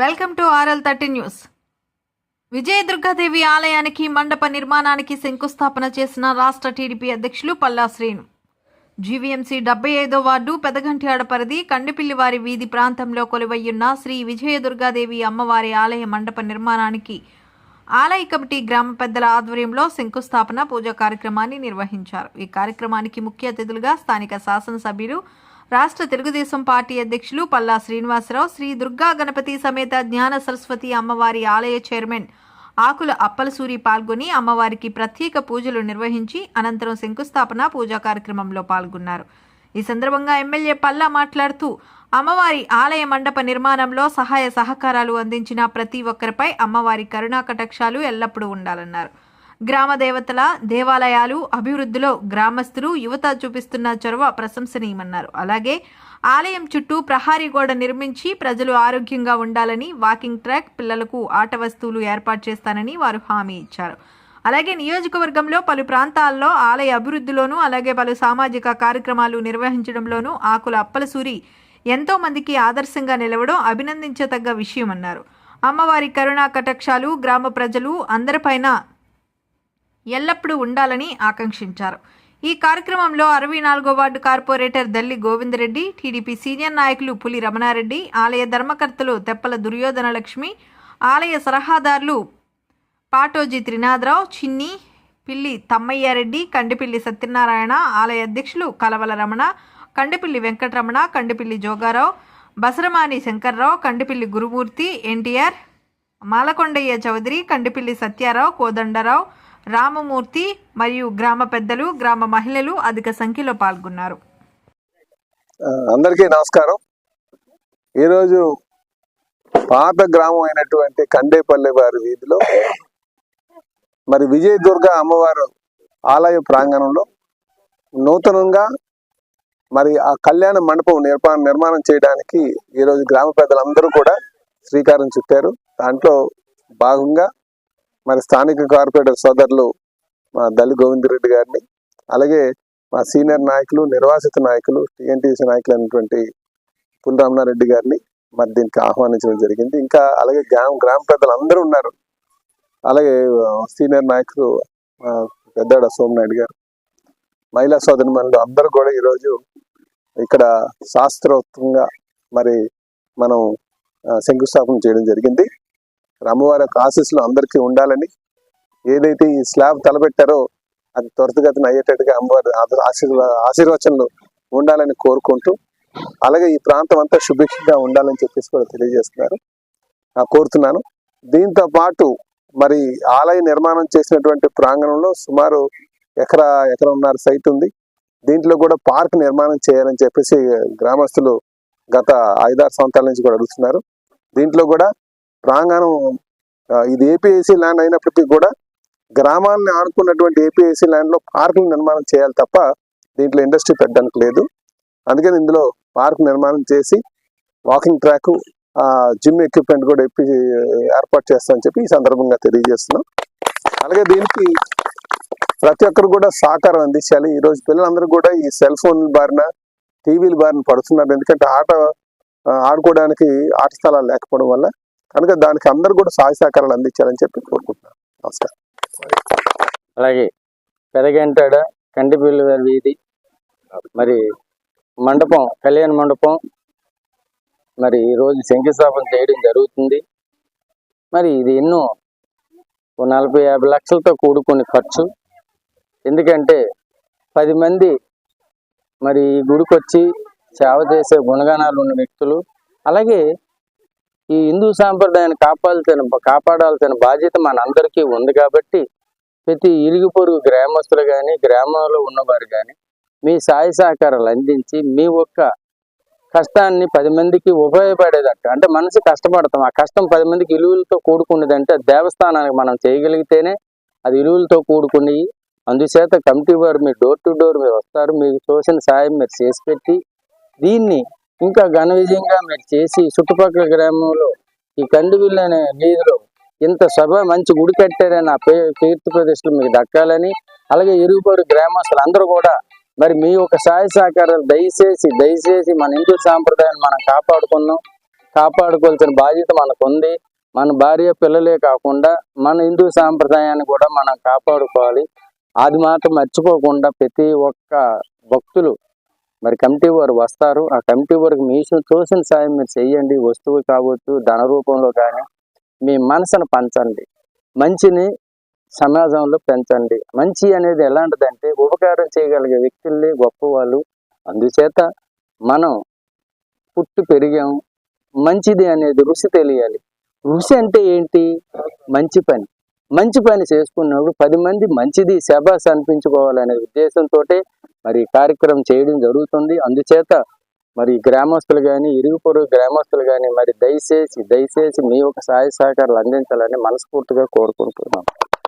Welcome to RL thirty news. Vijayadurgadevi ఆలయానికి మండప నిర్మాణానికి శంకుస్థాపన చేసిన రాష్ట్ర టీడీపీ అధ్యక్షులు పల్లా శ్రీను. జీవీఎంసీ డెబ్బై ఐదో వార్డు పెదగంట్యాడ పరిధి కండిపిల్లివారి వీధి ప్రాంతంలో కొలువయ్యున్న శ్రీ విజయదుర్గాదేవి అమ్మవారి ఆలయ మండప నిర్మాణానికి ఆలయ కమిటీ గ్రామ పెద్దల ఆధ్వర్యంలో శంకుస్థాపన పూజా కార్యక్రమాన్ని నిర్వహించారు. ఈ కార్యక్రమానికి ముఖ్య అతిథులుగా స్థానిక శాసనసభ్యులు రాష్ట్ర తెలుగుదేశం పార్టీ అధ్యక్షులు పల్లా శ్రీనివాసరావు శ్రీ దుర్గా గణపతి సమేత జ్ఞాన సరస్వతి అమ్మవారి ఆలయ చైర్మన్ ఆకుల అప్పలసూరి పాల్గొని అమ్మవారికి ప్రత్యేక పూజలు నిర్వహించి అనంతరం శంకుస్థాపన పూజా కార్యక్రమంలో పాల్గొన్నారు. ఈ సందర్భంగా ఎమ్మెల్యే పల్లా మాట్లాడుతూ అమ్మవారి ఆలయ మండప నిర్మాణంలో సహాయ సహకారాలు అందించిన ప్రతి ఒక్కరిపై అమ్మవారి కరుణా కటాక్షాలు ఎల్లప్పుడూ ఉండాలన్నారు. గ్రామ దేవతల దేవాలయాలు అభివృద్ధిలో గ్రామస్తులు యువత చూపిస్తున్న చొరవ ప్రశంసనీయమన్నారు. అలాగే ఆలయం చుట్టూ ప్రహారీ గోడ నిర్మించి ప్రజలు ఆరోగ్యంగా ఉండాలని వాకింగ్ ట్రాక్ పిల్లలకు ఆట వస్తువులు ఏర్పాటు చేస్తానని వారు హామీ ఇచ్చారు. అలాగే నియోజకవర్గంలో పలు ప్రాంతాల్లో ఆలయ అభివృద్ధిలోనూ అలాగే పలు సామాజిక కార్యక్రమాలు నిర్వహించడంలోనూ ఆకుల అప్పలసూరి ఎంతో మందికి ఆదర్శంగా నిలవడం అభినందించదగ్గ విషయమన్నారు. అమ్మవారి కరుణా కటాక్షాలు గ్రామ ప్రజలు అందరిపైన ఎల్లప్పుడూ ఉండాలని ఆకాంక్షించారు. ఈ కార్యక్రమంలో అరవై నాలుగో ward corporator Dalli Govindareddy TDP senior నాయకులు పులి రమణారెడ్డి ఆలయ ధర్మకర్తలు తెప్పల దుర్యోధన లక్ష్మి ఆలయ సలహాదారులు పాటోజీ త్రినాథరావు చిన్ని పిల్లి తమ్మయ్యారెడ్డి కండిపిల్లి సత్యనారాయణ ఆలయ అధ్యక్షులు కలవల రమణ కండిపిల్లి వెంకటరమణ కండిపిల్లి జోగారావు బసరమాని శంకర్రావు కండిపిల్లి గురుమూర్తి ఎన్టీఆర్ మాలకొండయ్య చౌదరి కండిపిల్లి సత్యారావు కోదండరావు రామమూర్తి మరియు గ్రామ పెద్దలు గ్రామ మహిళలు అధిక సంఖ్యలో పాల్గొన్నారు. అందరికీ నమస్కారం. ఈరోజు పాత గ్రామం అయినటువంటి కండేపల్లి వారి వీధిలో మరి విజయదుర్గ అమ్మవారు ఆలయ ప్రాంగణంలో నూతనంగా మరి ఆ కళ్యాణ మండపం నిర్మాణం నిర్మాణం చేయడానికి ఈరోజు గ్రామ పెద్దలందరూ కూడా శ్రీకారం చుట్టారు. దాంట్లో భాగంగా మరి స్థానిక కార్పొరేటర్ సోదరులు మా దళి గోవిందరెడ్డి గారిని అలాగే మా సీనియర్ నాయకులు నిర్వాసిత నాయకులు టీఎన్టీసీ నాయకులు అయినటువంటి పుల్ గారిని మరి దీనికి ఆహ్వానించడం జరిగింది. ఇంకా అలాగే గ్రామ గ్రామ పెద్దలు అందరూ ఉన్నారు. అలాగే సీనియర్ నాయకులు పెద్దాడ సోమనాయుడు గారు మహిళా సోదరి మనులు అందరూ కూడా ఈరోజు ఇక్కడ శాస్త్రోక్తంగా మరి మనం శంకుస్థాపన చేయడం జరిగింది. రమ్మవారి యొక్క ఆశీస్సులు అందరికీ ఉండాలని ఏదైతే ఈ స్లాబ్ తలపెట్టారో అది త్వరితగతిన అయ్యేటట్టుగా అమ్మవారి ఆశీర్వా ఆశీర్వచనలు ఉండాలని కోరుకుంటూ అలాగే ఈ ప్రాంతం అంతా శుభిక్షంగా ఉండాలని చెప్పేసి కూడా తెలియజేస్తున్నారు. కోరుతున్నాను. దీంతో పాటు మరి ఆలయ నిర్మాణం చేసినటువంటి ప్రాంగణంలో సుమారు ఎకరా ఎకరన్నర సైట్ ఉంది. దీంట్లో కూడా పార్క్ నిర్మాణం చేయాలని చెప్పేసి గ్రామస్తులు గత ఐదారు సంవత్సరాల నుంచి కూడా అడుగుతున్నారు. దీంట్లో కూడా ప్రాంగణం ఇది ఏపీఎస్సీ ల్యాండ్ అయినప్పటికీ కూడా గ్రామాన్ని ఆడుకున్నటువంటి ఏపీఎస్సీ ల్యాండ్లో పార్కులు నిర్మాణం చేయాలి తప్ప దీంట్లో ఇండస్ట్రీ పెట్టడానికి లేదు. అందుకని ఇందులో పార్క్ నిర్మాణం చేసి వాకింగ్ ట్రాక్ జిమ్ ఎక్విప్మెంట్ కూడా ఇప్పి ఏర్పాటు చేస్తామని చెప్పి ఈ సందర్భంగా తెలియజేస్తున్నాం. అలాగే దీనికి ప్రతి ఒక్కరు కూడా సహకారం అందించాలి. ఈ రోజు పిల్లలందరూ కూడా ఈ సెల్ ఫోన్ బారిన టీవీల బారిన పడుతున్నారు. ఎందుకంటే ఆట ఆడుకోవడానికి ఆట స్థలాలు లేకపోవడం వల్ల కనుక దానికి అందరు కూడా సహాయ సహకారాలు అందించాలని చెప్పి కోరుకుంటున్నాను. నమస్కారం. అలాగే పెరగంటాడ? కంటిపిల్లి వీధి. మరి మండపం కళ్యాణ మండపం మరి ఈరోజు శంకుస్థాపన చేయడం జరుగుతుంది. మరి ఇది ఎన్నో ఓ నలభై యాభై లక్షలతో కూడుకునే ఖర్చు. ఎందుకంటే పది మంది మరి ఈ గుడికొచ్చి సేవ చేసే గుణగణాలు ఉన్న వ్యక్తులు. అలాగే ఈ హిందూ సాంప్రదాయాన్ని కాపాడాల్సిన కాపాడాల్సిన బాధ్యత మనందరికీ ఉంది కాబట్టి ప్రతి ఇరుగు పొరుగు గ్రామస్తులు కానీ గ్రామంలో ఉన్నవారు కానీ మీ సాయ సహకారాలు అందించి మీ ఒక్క కష్టాన్ని పది మందికి ఉపయోగపడేదట్టు అంటే మనసు కష్టపడతాం. ఆ కష్టం పది మందికి ఇలువలతో కూడుకున్నదంటే దేవస్థానానికి మనం చేయగలిగితేనే అది ఇలువలతో కూడుకుని అందుచేత కమిటీ వారు మీరు డోర్ టు డోర్ మీరు వస్తారు మీకు తోసిన సాయం మీరు చేసి పెట్టి దీన్ని ఇంకా ఘన విజయంగా మీరు చేసి చుట్టుపక్కల గ్రామంలో ఈ కందివిల్లు అనే వీధిలో ఇంత సభ మంచి గుడి కట్టారని ఆ తీర్థ కీర్తి మీకు దక్కాలని అలాగే ఇరుగుపొరు గ్రామస్తులు అందరూ కూడా మరి మీ యొక్క సహాయ సహకారాలు దయచేసి దయచేసి మన హిందూ సాంప్రదాయాన్ని మనం కాపాడుకున్నాం. కాపాడుకోవాల్సిన బాధ్యత మనకు ఉంది మన భార్య పిల్లలే కాకుండా మన హిందూ సాంప్రదాయాన్ని కూడా మనం కాపాడుకోవాలి. అది మాత్రం మర్చిపోకుండా ప్రతి ఒక్క భక్తులు మరి కమిటీ వారు వస్తారు. ఆ కమిటీ వారికి మీ తోసిన సాయం మీరు చెయ్యండి. వస్తువు కావచ్చు ధన రూపంలో కానీ మీ మనసును పంచండి. మంచిని సమాజంలో పెంచండి. మంచి అనేది ఎలాంటిదంటే ఉపకారం చేయగలిగే వ్యక్తుల్ని గొప్పవాళ్ళు అందుచేత మనం పుట్టి పెరిగాం. మంచిది అనేది రుచి తెలియాలి. రుచి అంటే ఏంటి? మంచి పని. మంచి పని చేసుకున్నప్పుడు పది మంది మంచిది శబాస్ అనిపించుకోవాలనే ఉద్దేశంతో మరి కార్యక్రమం చేయడం జరుగుతుంది. అందుచేత మరి గ్రామస్తులు కానీ ఇరుగు పొరుగు గ్రామస్తులు కానీ మరి దయచేసి దయచేసి మీ యొక్క సహాయ సహకారాలు అందించాలని మనస్ఫూర్తిగా కోరుకుంటున్నాం.